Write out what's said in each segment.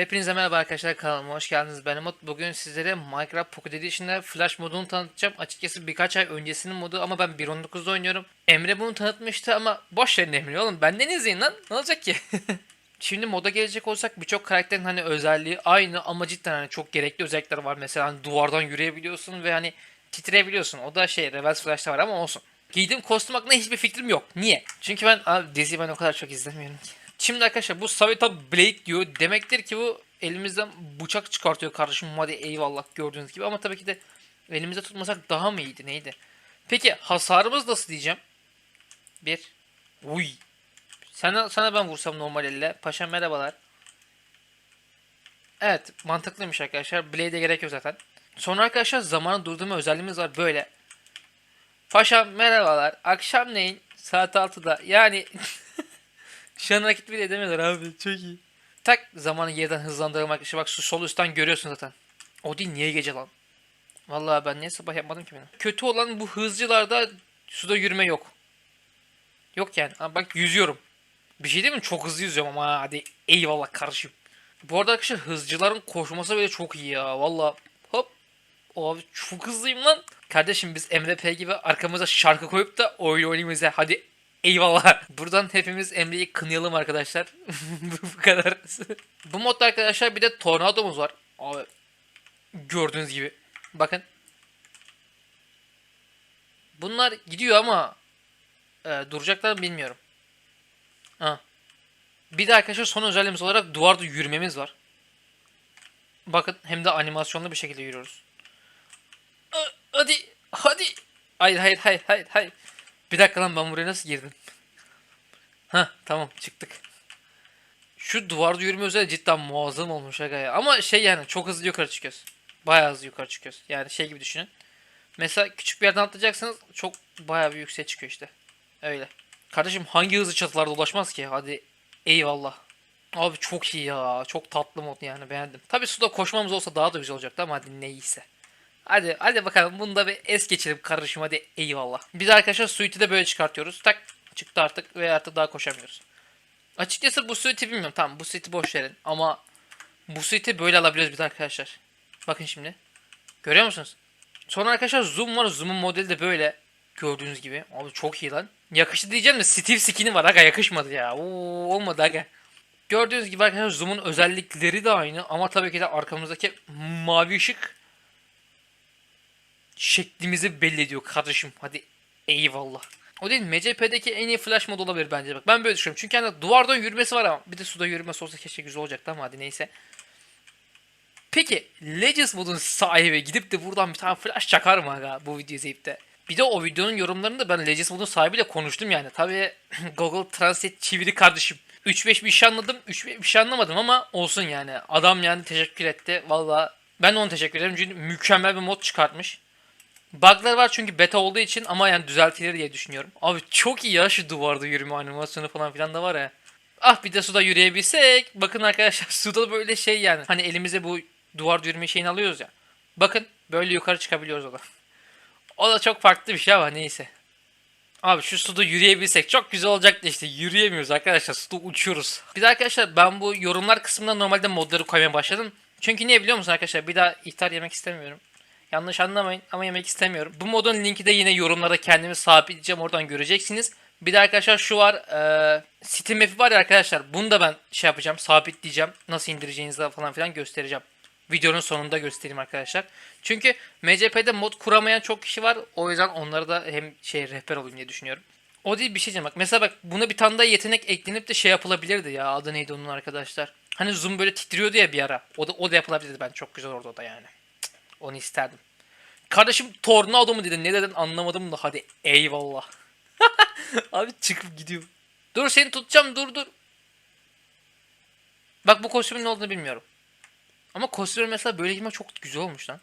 Hepinize merhaba arkadaşlar kanalıma hoş geldiniz. Ben Umut. Bugün sizlere Minecraft Pocket Edition'da Flash modunu tanıtacağım. Açıkçası birkaç ay öncesinin modu ama ben 1.19'da oynuyorum. Emre bunu tanıtmıştı ama boş verin Emre oğlum. Benden izleyin lan. Ne olacak ki? Şimdi moda gelecek olsak birçok karakterin hani özelliği aynı ama cidden hani çok gerekli özellikler var. Mesela hani duvardan yürüyebiliyorsun ve hani titreyebiliyorsun. O da şey Reverse Flash'ta var ama olsun. Giydiğim kostüm hakkında hiçbir fikrim yok. Niye? Çünkü ben abi diziyi ben o kadar çok izlemiyorum ki. Şimdi arkadaşlar bu Savita Blade diyor. Demektir ki bu elimizden bıçak çıkartıyor kardeşim. Hadi eyvallah gördüğünüz gibi. Ama tabii ki de elimizde tutmasak daha mı iyiydi neydi? Peki hasarımız nasıl diyeceğim? Bir. Uy. Sana, sana ben vursam normal elle. Paşa merhabalar. Evet mantıklıymış arkadaşlar. Blade'e gerek yok zaten. Sonra arkadaşlar zamanı durdurma özelliğimiz var böyle. Paşam merhabalar. Akşamleyin saat 6'da yani şu an hareket bile edemiyorlar abi çok iyi. Tak zamanı yerden hızlandırmak arkadaşlar bak şu sol üstten görüyorsun zaten. O değil niye gece lan? Vallahi ben niye sabah yapmadım ki bunu. Kötü olan bu hızcılarda suda yürüme yok. Yok yani. Ha, bak yüzüyorum. Bir şey değil mi? Çok hızlı yüzüyorum ama hadi eyvallah kardeşim. Bu arada arkadaşlar hızcıların koşması bile çok iyi ya. Valla hop. Abi çok hızlıyım lan. Kardeşim biz MVP gibi arkamıza şarkı koyup da oyun oynayayım ya. Hadi eyvallah. Buradan hepimiz Emre'yi kınayalım arkadaşlar. bu kadar. bu modda arkadaşlar bir de tornadomuz var. Abi gördüğünüz gibi. Bakın. Bunlar gidiyor ama e, duracaklar mı bilmiyorum. Ha. Bir de arkadaşlar son özelliğimiz olarak duvarda yürümemiz var. Bakın hem de animasyonlu bir şekilde yürüyoruz. Hadi hadi. Hayır hayır hayır hayır hayır. Bir dakika lan ben buraya nasıl girdim? Ha tamam çıktık. Şu duvarda yürüme özelliği cidden muazzam olmuş aga ya. Ama şey yani çok hızlı yukarı çıkıyoruz. Bayağı hızlı yukarı çıkıyoruz. Yani şey gibi düşünün. Mesela küçük bir yerden atlayacaksınız çok bayağı bir yükseğe çıkıyor işte. Öyle. Kardeşim hangi hızlı çatılarda ulaşmaz ki? Hadi eyvallah. Abi çok iyi ya. Çok tatlı mod yani beğendim. Tabi suda koşmamız olsa daha da güzel olacaktı ama hadi neyse. Hadi hadi bakalım bunu da bir es geçelim kardeşim hadi eyvallah. Biz arkadaşlar suite'i de böyle çıkartıyoruz. Tak çıktı artık ve artık daha koşamıyoruz. Açıkçası bu suite'i bilmiyorum. Tamam bu suite'i boş verin ama bu suite'i böyle alabiliyoruz biz arkadaşlar. Bakın şimdi. Görüyor musunuz? Sonra arkadaşlar zoom var. Zoom'un modeli de böyle. Gördüğünüz gibi. Abi çok iyi lan. Yakıştı diyeceğim de Steve skin'i var. Aga yakışmadı ya. Oo, olmadı aga. Gördüğünüz gibi arkadaşlar zoom'un özellikleri de aynı. Ama tabii ki de arkamızdaki mavi ışık şeklimizi belli ediyor kardeşim. Hadi eyvallah. O değil MCP'deki en iyi flash mod olabilir bence bak. Ben böyle düşünüyorum. Çünkü hani duvardan yürümesi var ama bir de suda yürümesi olsa keşke güzel olacaktı ama hadi neyse. Peki Legends modun sahibi gidip de buradan bir tane flash çakar mı aga bu videoyu izleyip de? Bir de o videonun yorumlarında ben Legends modun sahibiyle konuştum yani. Tabi Google Translate çeviri kardeşim. 3-5 bir şey anladım, 3-5 bir şey anlamadım ama olsun yani. Adam yani teşekkür etti. Valla ben de ona teşekkür ederim çünkü mükemmel bir mod çıkartmış. Bug'lar var çünkü beta olduğu için ama yani düzeltilir diye düşünüyorum. Abi çok iyi ya şu duvarda yürüme animasyonu falan filan da var ya. Ah bir de suda yürüyebilsek. Bakın arkadaşlar suda böyle şey yani. Hani elimize bu duvarda yürüme şeyini alıyoruz ya. Bakın böyle yukarı çıkabiliyoruz o da. O da çok farklı bir şey ama neyse. Abi şu suda yürüyebilsek çok güzel olacaktı işte. Yürüyemiyoruz arkadaşlar. Suda uçuyoruz. Bir de arkadaşlar ben bu yorumlar kısmında normalde modları koymaya başladım. Çünkü niye biliyor musun arkadaşlar? Bir daha ihtar yemek istemiyorum. Yanlış anlamayın ama yemek istemiyorum. Bu modun linki de yine yorumlara kendimi sabitleyeceğim. Oradan göreceksiniz. Bir de arkadaşlar şu var. E, Steam map'i var ya arkadaşlar. Bunu da ben şey yapacağım. Sabitleyeceğim. Nasıl indireceğinizi falan filan göstereceğim. Videonun sonunda göstereyim arkadaşlar. Çünkü MCP'de mod kuramayan çok kişi var. O yüzden onlara da hem şey rehber olayım diye düşünüyorum. O değil bir şey diyeceğim bak. Mesela bak buna bir tane daha yetenek eklenip de şey yapılabilirdi ya. Adı neydi onun arkadaşlar? Hani zoom böyle titriyordu ya bir ara. O da, o da yapılabilirdi ben çok güzel orada da yani. Onu isterdim. Kardeşim tornado mu dedin? Ne dedin anlamadım da hadi eyvallah. Abi çıkıp gidiyor. Dur seni tutacağım dur dur. Bak bu kostümün ne olduğunu bilmiyorum. Ama kostümler mesela böyle giymek çok güzel olmuş lan.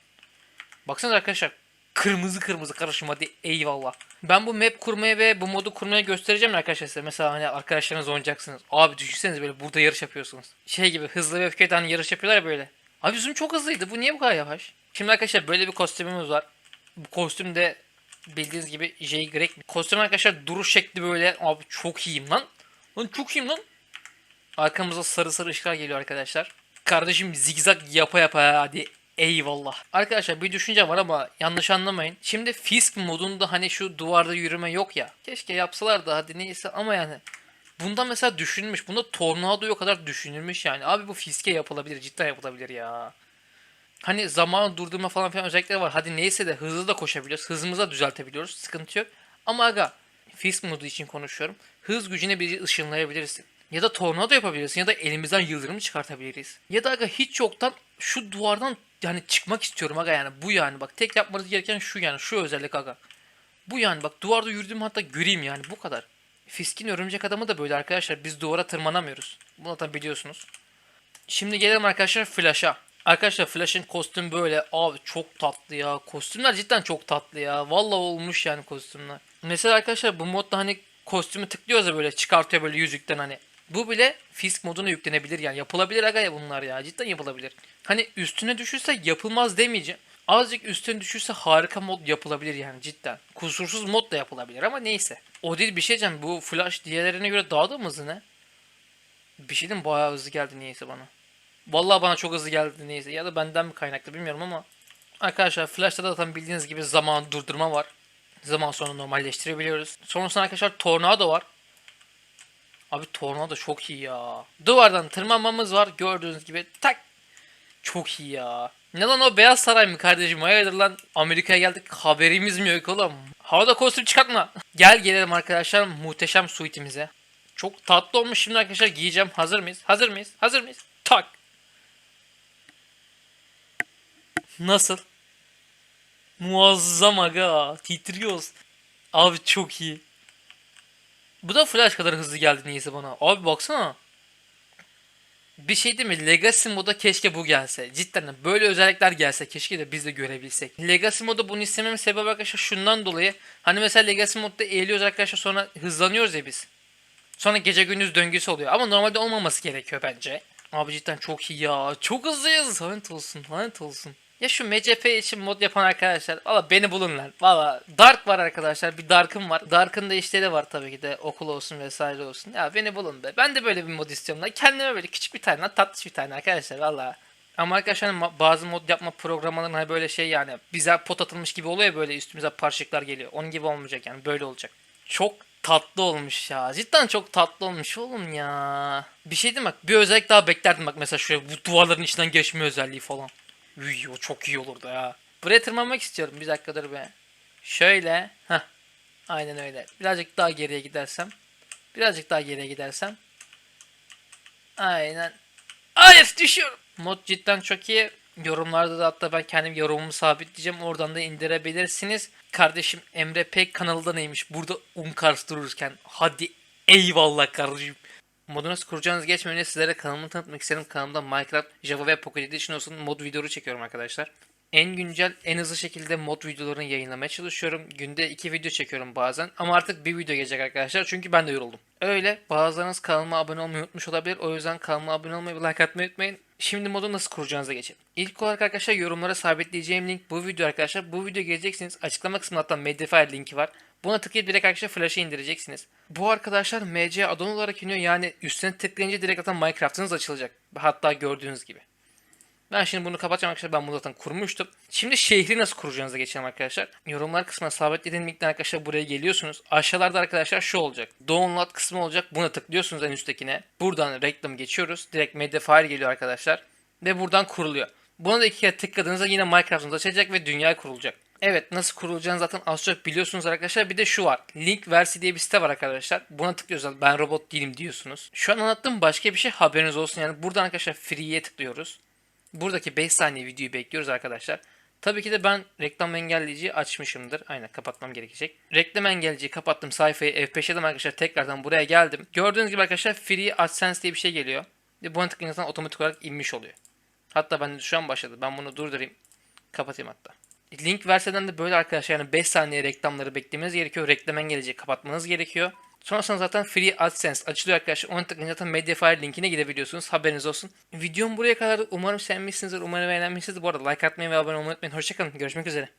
Baksanıza arkadaşlar. Kırmızı kırmızı karışım hadi eyvallah. Ben bu map kurmaya ve bu modu kurmaya göstereceğim arkadaşlar size. Mesela hani arkadaşlarınız oynayacaksınız. Abi düşünsenize böyle burada yarış yapıyorsunuz. Şey gibi hızlı ve öfkeyle hani yarış yapıyorlar ya böyle. Abi zoom çok hızlıydı. Bu niye bu kadar yavaş? Şimdi arkadaşlar böyle bir kostümümüz var. Bu kostüm de bildiğiniz gibi J. Greg. Kostüm arkadaşlar duruş şekli böyle. Abi çok iyiyim lan. Lan çok iyiyim lan. Arkamızda sarı sarı ışıklar geliyor arkadaşlar. Kardeşim zigzag yapa yapa ya, hadi eyvallah. Arkadaşlar bir düşünce var ama yanlış anlamayın. Şimdi Fisk modunda hani şu duvarda yürüme yok ya. Keşke yapsalar da hadi neyse ama yani Bunda mesela düşünülmüş. Bunda tornadoya kadar düşünülmüş yani. Abi bu fiske yapılabilir. Cidden yapılabilir ya. Hani zamanı durdurma falan filan özellikleri var. Hadi neyse de hızlı da koşabiliyoruz. Hızımızı da düzeltebiliyoruz. Sıkıntı yok. Ama aga Fisk modu için konuşuyorum. Hız gücüne bir ışınlayabilirsin. Ya da tornado yapabilirsin ya da elimizden yıldırım çıkartabiliriz. Ya da aga hiç yoktan şu duvardan yani çıkmak istiyorum aga yani bu yani bak tek yapmanız gereken şu yani şu özellik aga. Bu yani bak duvarda yürüdüğümü hatta göreyim yani bu kadar. Fisk'in örümcek adamı da böyle arkadaşlar. Biz duvara tırmanamıyoruz. Bunu da biliyorsunuz. Şimdi gelelim arkadaşlar Flash'a. Arkadaşlar Flash'ın kostüm böyle. Abi çok tatlı ya. Kostümler cidden çok tatlı ya. Vallahi olmuş yani kostümler. Mesela arkadaşlar bu modda hani kostümü tıklıyoruz ya böyle çıkartıyor böyle yüzükten hani. Bu bile Fisk moduna yüklenebilir yani. Yapılabilir aga ya bunlar ya. Cidden yapılabilir. Hani üstüne düşürse yapılmaz demeyeceğim. Azıcık üstüne düşürse harika mod yapılabilir yani cidden. Kusursuz mod da yapılabilir ama neyse. O değil bir şey diyeceğim. Bu Flash diğerlerine göre daha da mı hızlı ne? Bir şey diyeyim bayağı hızlı geldi neyse bana. Vallahi bana çok hızlı geldi neyse. Ya da benden mi kaynaklı bilmiyorum ama. Arkadaşlar Flash'ta da zaten bildiğiniz gibi zaman durdurma var. Zaman sonra normalleştirebiliyoruz. Sonrasında arkadaşlar Tornado var. Abi Tornado çok iyi ya. Duvardan tırmanmamız var. Gördüğünüz gibi tak. Çok iyi ya. Ne lan o Beyaz Saray mı kardeşim? Hayırdır lan Amerika'ya geldik haberimiz mi yok oğlum? Havada kostüm çıkartma. Gel gelelim arkadaşlar muhteşem suitimize. Çok tatlı olmuş şimdi arkadaşlar giyeceğim. Hazır mıyız? Hazır mıyız? Hazır mıyız? Tak. Nasıl? Muazzam aga. Titriyoruz. Abi çok iyi. Bu da Flash kadar hızlı geldi niyeyse bana. Abi baksana. Bir şey değil mi? Legacy moda keşke bu gelse. Cidden de böyle özellikler gelse keşke de biz de görebilsek. Legacy moda bunu istememin sebebi arkadaşlar şundan dolayı. Hani mesela Legacy modda eğiliyoruz arkadaşlar sonra hızlanıyoruz ya biz. Sonra gece gündüz döngüsü oluyor. Ama normalde olmaması gerekiyor bence. Abi cidden çok iyi ya. Çok hızlıyız. Lanet olsun. Lanet olsun. Ya şu MCP için mod yapan arkadaşlar. Valla beni bulun lan. Valla Dark var arkadaşlar. Bir Dark'ım var. Dark'ın da işleri var tabii ki de. Okul olsun vesaire olsun. Ya beni bulun be. Ben de böyle bir mod istiyorum lan. Kendime böyle küçük bir tane lan. Tatlış bir tane arkadaşlar. Valla. Ama arkadaşlar bazı mod yapma programlarının hani böyle şey yani bize pot atılmış gibi oluyor böyle üstümüze parçacıklar geliyor. Onun gibi olmayacak yani böyle olacak. Çok tatlı olmuş ya. Cidden çok tatlı olmuş oğlum ya. Bir şey değil mi? bir özellik daha beklerdim bak mesela şöyle bu duvarların içinden geçme özelliği falan. Üy, o çok iyi olurdu ya. Buraya tırmanmak istiyorum bir dakikadır be. Şöyle. Heh. Aynen öyle. Birazcık daha geriye gidersem. Birazcık daha geriye gidersem. Aynen. Hayır düşüyorum. Mod cidden çok iyi. Yorumlarda da hatta ben kendim yorumumu sabitleyeceğim. Oradan da indirebilirsiniz. Kardeşim Emre Pek kanalda neymiş? Burada un karıştırırken. Hadi eyvallah kardeşim. Modu nasıl kuracağınız geçmeden sizlere kanalımı tanıtmak isterim. Kanalımda Minecraft, Java ve Pocket Edition olsun mod videoları çekiyorum arkadaşlar. En güncel, en hızlı şekilde mod videolarını yayınlamaya çalışıyorum. Günde iki video çekiyorum bazen. Ama artık bir video gelecek arkadaşlar. Çünkü ben de yoruldum. Öyle. Bazılarınız kanalıma abone olmayı unutmuş olabilir. O yüzden kanalıma abone olmayı ve like atmayı unutmayın. Şimdi modu nasıl kuracağınıza geçelim. İlk olarak arkadaşlar yorumlara sabitleyeceğim link bu video arkadaşlar. Bu video geleceksiniz. Açıklama kısmında hatta Mediafire linki var. Buna tıklayıp direkt arkadaşlar Flash'ı indireceksiniz. Bu arkadaşlar MC addon olarak iniyor. Yani üstüne tıklayınca direkt zaten Minecraft'ınız açılacak. Hatta gördüğünüz gibi. Ben şimdi bunu kapatacağım arkadaşlar. Ben bunu zaten kurmuştum. Şimdi şehri nasıl kuracağınıza geçelim arkadaşlar. Yorumlar kısmına sabitlediğim linkten arkadaşlar buraya geliyorsunuz. Aşağılarda arkadaşlar şu olacak. Download kısmı olacak. Buna tıklıyorsunuz en üsttekine. Buradan reklam geçiyoruz. Direkt Mediafire geliyor arkadaşlar. Ve buradan kuruluyor. Buna da iki kere tıkladığınızda yine Minecraft'ınız açılacak ve dünya kurulacak. Evet nasıl kurulacağını zaten az çok biliyorsunuz arkadaşlar. Bir de şu var. Link versi diye bir site var arkadaşlar. Buna tıklıyorsunuz. Ben robot değilim diyorsunuz. Şu an anlattığım başka bir şey haberiniz olsun. Yani buradan arkadaşlar free'ye tıklıyoruz. Buradaki 5 saniye videoyu bekliyoruz arkadaşlar. Tabii ki de ben reklam engelleyiciyi açmışımdır. Aynen kapatmam gerekecek. Reklam engelleyiciyi kapattım sayfayı F5'ledim arkadaşlar. Tekrardan buraya geldim. Gördüğünüz gibi arkadaşlar Free AdSense diye bir şey geliyor. Ve buna tıklayınca otomatik olarak inmiş oluyor. Hatta ben şu an başladı. Ben bunu durdurayım. Kapatayım hatta. Link verseden de böyle arkadaşlar yani 5 saniye reklamları beklemeniz gerekiyor. Reklam engelleyiciyi kapatmanız gerekiyor. Sonrasında zaten Free AdSense açılıyor arkadaşlar. Onu tıklayınca zaten Mediafire linkine gidebiliyorsunuz. Haberiniz olsun. Videom buraya kadar umarım sevmişsinizdir. Umarım beğenmişsinizdir. Bu arada like atmayı ve abone olmayı unutmayın. Hoşçakalın. Görüşmek üzere.